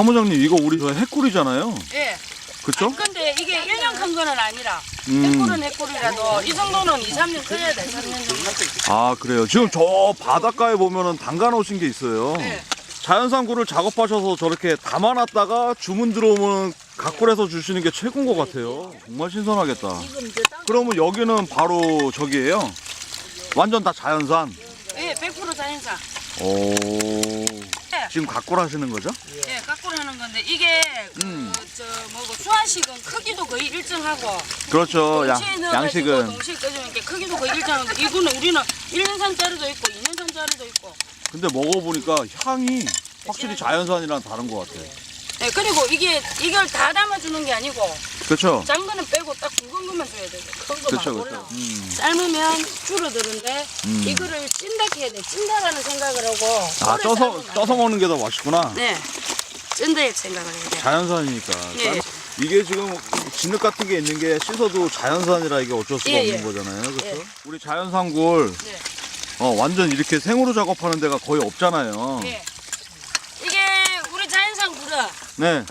사무장님 이거 우리 저 해꿀이잖아요. 예. 그쵸? 근데 이게 1년 큰 거는 아니라 음. 해꿀은 해꿀이라도 이 정도는 2, 3년 커야 돼. 3년 정도. 아 그래요. 지금 저 바닷가에 보면은 담가 놓으신 게 있어요. 네. 자연산 굴을 작업하셔서 저렇게 담아놨다가 주문 들어오면 각굴해서 주시는 게 최고인 것 같아요. 정말 신선하겠다. 그러면 여기는 바로 저기예요. 완전 다 자연산. 예, 100% 자연산. 오. 지금 각굴하시는 거죠? 예, 깎고 하는 건데 이게 음. 그저 뭐고 수화식은 크기도 거의 일정하고 그렇죠. 양, 동시에 넣어가지고 양식은 동시에 끓이면 이렇게 크기도 거의 일정한데 이거는 우리는 1년산짜리도 있고 2년산짜리도 있고 근데 먹어보니까 향이 확실히 자연산이랑 다른 것 같아요. 예, 그리고 이게 이걸 다 담아주는 게 아니고 그렇죠. 작은 거는 빼고 딱 굵은 것만 줘야 되고 큰 거만 그렇죠, 올라 그렇죠. 음. 삶으면 줄어드는데 음. 이거를 찐다 해야 돼 찐다라는 생각을 하고 아 오래 쪄서 삶으면 쪄서 먹는 게 더 맛있구나. 네 찐다 생각을 해야 돼 자연산이니까. 예. 이게 지금 진흙 같은 게 있는 게 씻어도 자연산이라 이게 어쩔 수가 예, 없는 예. 거잖아요. 그렇죠? 예. 우리 자연산굴 네. 어, 완전 이렇게 생으로 작업하는 데가 거의 없잖아요. 예. 이게 우리 자연산 굴은 네.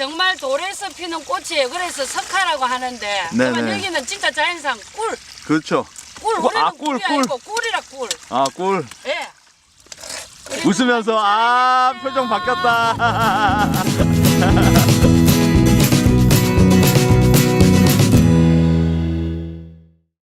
정말 돌에서 피는 꽃이에요. 그래서 석화라고 하는데 네네. 그러면 여기는 진짜 자연산 꿀. 그렇죠. 꿀 꿀, 원래는 아, 꿀, 꿀이 꿀. 아니고 꿀이라 꿀. 아, 꿀. 예. 웃으면서 아, 표정 바뀌었다.